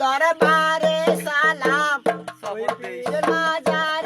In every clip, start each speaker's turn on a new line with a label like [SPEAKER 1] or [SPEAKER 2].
[SPEAKER 1] দরবারে সালাম। মাজার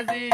[SPEAKER 1] Así,